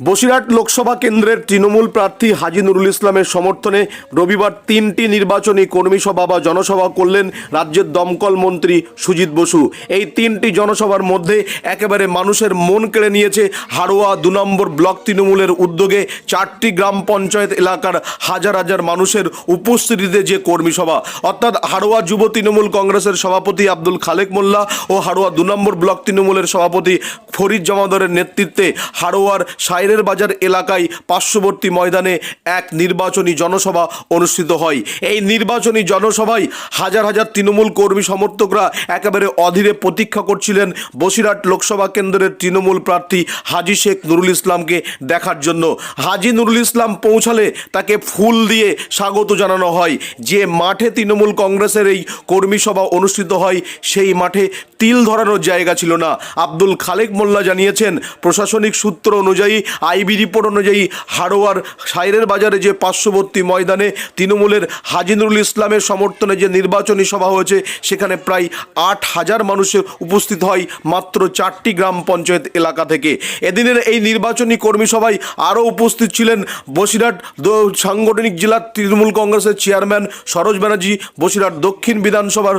বসিরহাট লোকসভা কেন্দ্রের তৃণমূল প্রার্থী হাজি নুরুল ইসলামের সমর্থনে রবিবার তিনটি নির্বাচনী কর্মী সভা বা জনসভা করলেন রাজ্যের দমকল মন্ত্রী সুজিত বসু। এই তিনটি জনসভার মধ্যে একেবারে মানুষের মন কেড়ে নিয়েছে হাড়োয়া দু নম্বর ব্লক তৃণমূলের উদ্যোগে চারটি গ্রাম পঞ্চায়েত এলাকার হাজার হাজার মানুষের উপস্থিতিতে যে কর্মী সভা, অর্থাৎ হাড়োয়া যুব তৃণমূল কংগ্রেসের সভাপতি আব্দুল খালেক মোল্লা ও হাড়োয়া দু নম্বর ব্লক তৃণমূলের সভাপতি ফরিদ জমাদরের নেতৃত্বে হাড়োয়ার সাইরের বাজার এলাকায় পার্শ্ববর্তী ময়দানে এক নির্বাচনী জনসভা অনুষ্ঠিত হয়। এই নির্বাচনী জনসভায় হাজার হাজার তৃণমূল কর্মী সমর্থকরা একেবারে অধীরে প্রতীক্ষা করছিলেন বসিরহাট লোকসভা কেন্দ্রের তৃণমূল প্রার্থী হাজি শেখ নুরুল ইসলামকে দেখার জন্য। হাজি নুরুল ইসলাম পৌঁছালে তাকে ফুল দিয়ে স্বাগত জানানো হয়। যে মাঠে তৃণমূল কংগ্রেসের এই কর্মী সভা অনুষ্ঠিত হয়, সেই মাঠে তিল ধরানোর জায়গা ছিল না। আব্দুল খালেক মোল্লা জানিয়েছেন, প্রশাসনিক সূত্র অনুযায়ী আইবি রিপোর্ট অনুযায়ী হাড়োয়ার সাইরের বাজারে যে পার্শ্ববর্তী ময়দানে তৃণমূলের হাজি নুরুল ইসলামের সমর্থনে যে নির্বাচনী সভা হয়েছে, সেখানে প্রায় আট হাজার মানুষের উপস্থিত হয় মাত্র চারটি গ্রাম পঞ্চায়েত এলাকা থেকে। এদিনের এই নির্বাচনী কর্মী সভায় আরও উপস্থিত ছিলেন বসিরহাট সাংগঠনিক জেলার তৃণমূল কংগ্রেসের চেয়ারম্যান সরোজ ব্যানার্জি, বসিরহাট দক্ষিণ বিধানসভার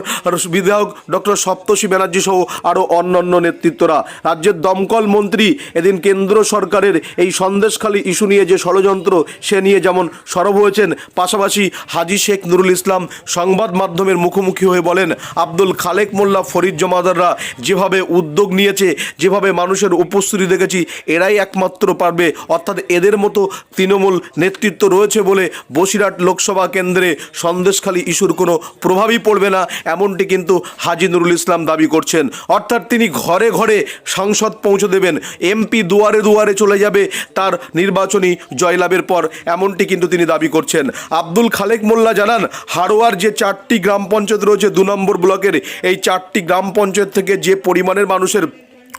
বিধায়ক ডক্টর সপ্তর্ষি ব্যানার্জি সহ আরও অন্যান্য নেতৃত্বরা। রাজ্যের দমকল মন্ত্রী এদিন কেন্দ্র সরকারের এই সন্দেশখালী ইস্যু নিয়ে যে ষড়যন্ত্র, সে নিয়ে যেমন সরব হয়েছেন, পাশাপাশি হাজি শেখ নুরুল ইসলাম সংবাদ মাধ্যমের মুখোমুখি হয়ে বলেন, আব্দুল খালেক মোল্লা ফরিদ জমাদাররা যেভাবে উদ্যোগ নিয়েছে, যেভাবে মানুষের উপস্থিতি দেখেছি, এরাই একমাত্র পারবে। অর্থাৎ এদের মতো তৃণমূল নেতৃত্ব রয়েছে বলে বসিরহাট লোকসভা কেন্দ্রে সন্দেশখালী ইস্যুর কোনো প্রভাবই পড়বে না, এমনটি কিন্তু হাজি নুরুল ইসলাম দাবি করছেন। অর্থাৎ তিনি ঘরে ঘরে সংসদ পৌঁছে দেবেন, এমপি দুয়ারে দুয়ারে চলে যাবে তার নির্বাচনী জয়লাভের পর। এমনটি কিন্তু তিনি দাবি করছেন। আব্দুল খালেক মোল্লা জানান, হারোয়ার যে চারটি গ্রাম পঞ্চায়েত রয়েছে দু নম্বর ব্লকের, এই চারটি গ্রাম পঞ্চায়েত থেকে যে পরিমাণের মানুষের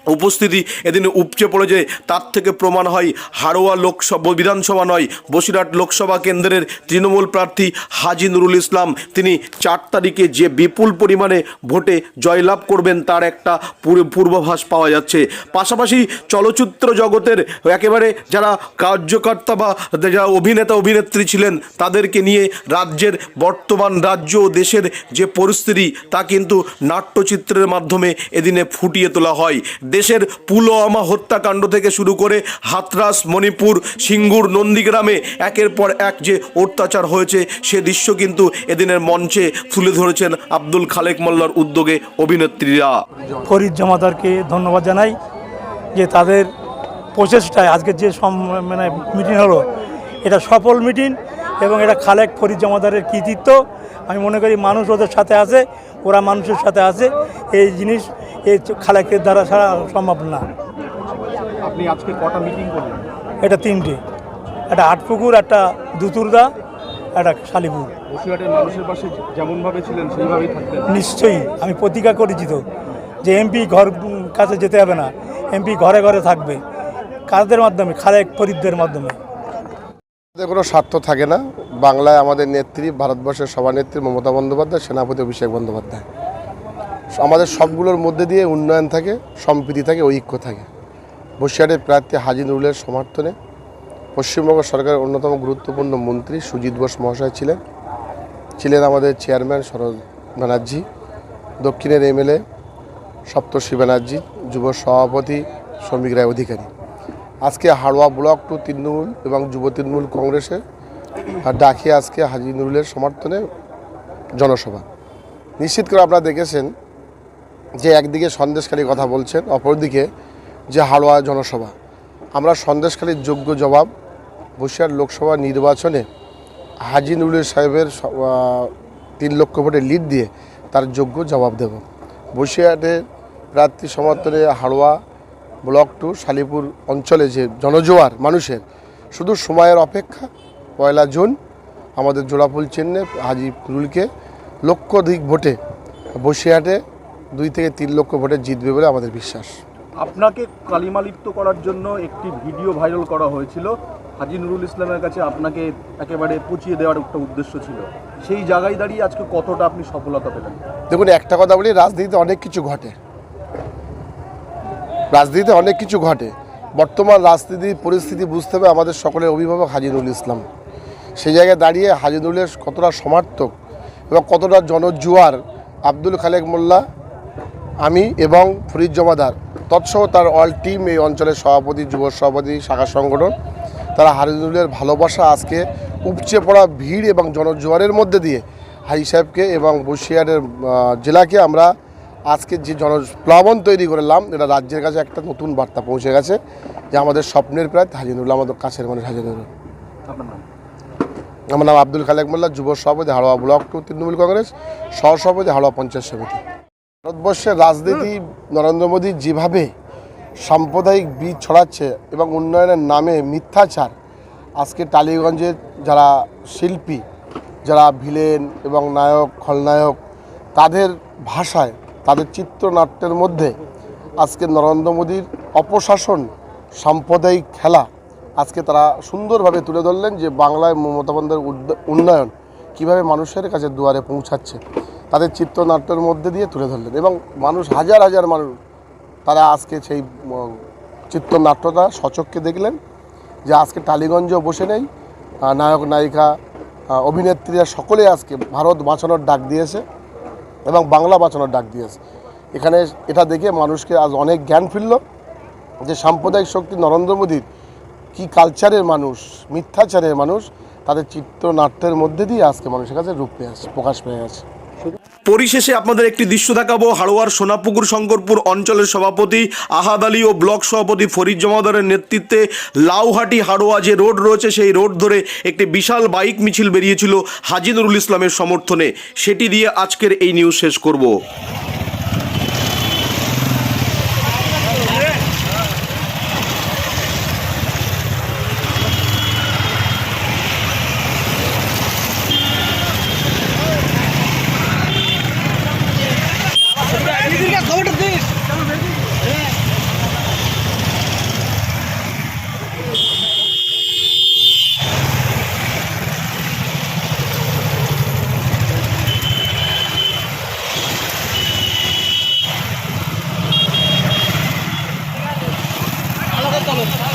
উপস্থিতি এদিন উপচে পড়েছে। তার থেকে প্রমাণ হয়, হাড়োয়া লোকসভা, বিধানসভা নয়, বসিরহাট লোকসভা কেন্দ্রের তৃণমূল প্রার্থী হাজি নুরুল ইসলাম। তিনি চার তারিখে যে বিপুল পরিমাণে ভোটে জয়লাভ করবেন, তার একটা পুর- পূর্বাভাস পাওয়া যাচ্ছে। পাশাপাশি চলচ্চিত্র জগতের একেবারে যারা কার্যকর্তা বা যারা অভিনেতা, অভিনেত্রী ছিলেন, তাদেরকে নিয়ে রাজ্যের বর্তমান রাজ্য ও দেশের যে পরিস্থিতি, তা কিন্তু নাট্যচিত্রের মাধ্যমে এদিনে ফুটিয়ে তোলা হয়। দেশের পুলওয়ামা হত্যাকাণ্ড থেকে শুরু করে হাতরাস, মণিপুর, সিঙ্গুর, নন্দীগ্রামে একের পর এক যে অত্যাচার হয়েছে, সে দৃশ্য কিন্তু এদিনের মঞ্চে তুলে ধরেছেন আব্দুল খালেক মোল্লার উদ্যোগে অভিনেত্রীরা। ফরিদ জমাদারকে ধন্যবাদ জানাই যে তাদের প্রচেষ্টায় আজকে যে মানে মিটিং হলো, এটা সফল মিটিং এবং এটা খালেক ফরিদ জমাদারের কৃতিত্ব। আমি মনে করি মানুষ ওদের সাথে আছে, ওরা মানুষের সাথে আছে। এই জিনিস এই খালেকের দ্বারা ছাড়া সম্ভব না। আপনি আজকে কটা মিটিং করলেন? এটা তিনটে। একটা আটপুকুর একটা দুতুরদা একটা শালিপুর। বসিরহাটের মানুষের পাশে যেমনভাবে ছিলেন সেইভাবেই থাকবেন নিশ্চয়ই আমি প্রতিজ্ঞা করেছি তো যে এমপি ঘর কাছে যেতে হবে না। এমপি ঘরে ঘরে থাকবে। কাদের মাধ্যমে? খালেক ফরিদদের মাধ্যমে। আমাদের কোনো স্বার্থ থাকে না। বাংলায় আমাদের নেত্রী ভারতবর্ষের সভানেত্রী মমতা বন্দ্যোপাধ্যায় সেনাপতি অভিষেক বন্দ্যোপাধ্যায়। আমাদের সবগুলোর মধ্যে দিয়ে উন্নয়ন থাকে, সম্প্রীতি থাকে, ঐক্য থাকে। বসিরহাটের প্রার্থী হাজি নুরুলের সমর্থনে পশ্চিমবঙ্গ সরকারের অন্যতম গুরুত্বপূর্ণ মন্ত্রী সুজিত বোস মহাশয় ছিলেন। ছিলেন আমাদের চেয়ারম্যান শরৎ ব্যানার্জি, দক্ষিণের এমএলএ সপ্তর্ষি ব্যানার্জি, যুব সভাপতি, শ্রমিক রায় অধিকারী। আজকে হাড়োয়া ব্লক টু তৃণমূল এবং যুব তৃণমূল কংগ্রেসের আর ডাকে আজকে হাজি নুরুলের সমর্থনে জনসভা। নিশ্চিত করে আপনারা দেখেছেন যে একদিকে সন্দেশখালী কথা বলছেন, অপরদিকে যে হাড়োয়া জনসভা। আমরা সন্দেশখালীর যোগ্য জবাব বসিরহাট লোকসভা নির্বাচনে হাজি নুরুল সাহেবের তিন লক্ষ ভোটে লিড দিয়ে তার যোগ্য জবাব দেব। বসিরহাটের প্রার্থী সমর্থনে হাড়োয়া ব্লক টু শালিপুর অঞ্চলে যে জনজোয়ার মানুষের, শুধু সময়ের অপেক্ষা, পয়লা জুন আমাদের জোড়াফুল চিহ্নে হাজি নুরুলকে লক্ষাধিক ভোটে বসিরহাটে দুই থেকে তিন লক্ষ ভোটে জিতবে বলে আমাদের বিশ্বাস। আপনাকে কালিমালিপ্ত করার জন্য একটি ভিডিও ভাইরাল করা হয়েছিল। হাজি নুরুল ইসলামের কাছে আপনাকে একেবারে পচিয়ে দেওয়ার একটা উদ্দেশ্য ছিল। সেই জায়গায় দাঁড়িয়ে আজকে কতটা আপনি সফলতা পেলেন? দেখুন একটা কথা বলি রাজনীতিতে অনেক কিছু ঘটে। রাজনীতিতে অনেক কিছু ঘটে। বর্তমান রাজনীতির পরিস্থিতি বুঝতে হবে আমাদের সকলের অভিভাবক হাজিরুল ইসলাম। সেই জায়গায় দাঁড়িয়ে হাজিনুলের কতটা সমার্থক এবং কতটা জনজুয়ার আব্দুল খালেক মোল্লা আমি এবং ফরিদ জমাদার তৎসহ তার অল টিম এই অঞ্চলের সভাপতি যুব সভাপতি শাখা সংগঠন তারা হারিজুলের ভালোবাসা আজকে উপচে পড়া ভিড় এবং জনজোয়ারের মধ্যে দিয়ে হাই সাহেবকে এবং বসিয়ারের জেলাকে আমরা আজকে যে জনপ্লাবন তৈরি করলাম এটা রাজ্যের কাছে একটা নতুন বার্তা পৌঁছে গেছে যে আমাদের স্বপ্নের প্রায় হাজিনুল্লাহ আমাদের কাছের মানুষ হাজিনুল্লাহ। নাম? আমার নাম আব্দুল খালেক মোল্লা যুব সভাপতি হাড়োয়া ব্লক টু তৃণমূল কংগ্রেস সহসভাপতি হাড়োয়া পঞ্চায়েত সমিতি। ভারতবর্ষের রাজনীতি নরেন্দ্র মোদী যেভাবে সাম্প্রদায়িক বীজ ছড়াচ্ছে এবং উন্নয়নের নামে মিথ্যাচার আজকে টালিগঞ্জের যারা শিল্পী যারা ভিলেন এবং নায়ক খলনায়ক তাদের ভাষায় তাদের চিত্রনাট্যের মধ্যে আজকে নরেন্দ্র মোদীর অপশাসন সাম্প্রদায়িক খেলা আজকে তারা সুন্দরভাবে তুলে ধরলেন যে বাংলায় মমতা বন্দ্যোপাধ্যায়ের উন্নয়ন কীভাবে মানুষের কাছে দুয়ারে পৌঁছাচ্ছে। তাদের চিত্রনাট্যের মধ্যে দিয়ে তুলে ধরলেন এবং মানুষ হাজার হাজার মানুষ তারা আজকে সেই চিত্রনাট্যটা সচক্ষে দেখলেন যে আজকে টালিগঞ্জেও বসে নেই নায়ক নায়িকা অভিনেত্রীরা সকলে আজকে ভারত বাঁচানোর ডাক দিয়েছে এবং বাংলা বাঁচানোর ডাক দিয়েছে। এখানে এটা দেখে মানুষকে আজ অনেক জ্ঞান ফিরল যে সাম্প্রদায়িক শক্তি নরেন্দ্র মোদীর কী কালচারের মানুষ, মিথ্যাচারের মানুষ, তাদের চিত্রনাট্যের মধ্যে দিয়ে আজকে মানুষের কাছে রূপ পেয়ে আছে প্রকাশ পেয়ে গেছে পরিশেষে আপনাদের একটি দৃশ্য দেখাবো। হাড়োয়ার সোনাপুকুর শঙ্করপুর অঞ্চলের সভাপতি আহাদ আলী ও ব্লক সভাপতি ফরিদ জমাদারের নেতৃত্বে লাউহাটি হাড়োয়া যে রোড রয়েছে, সেই রোড ধরে একটি বিশাল বাইক মিছিল বেরিয়েছিল হাজিদুরুল ইসলামের সমর্থনে। সেটি দিয়ে আজকের এই নিউজ শেষ করব। Thank you.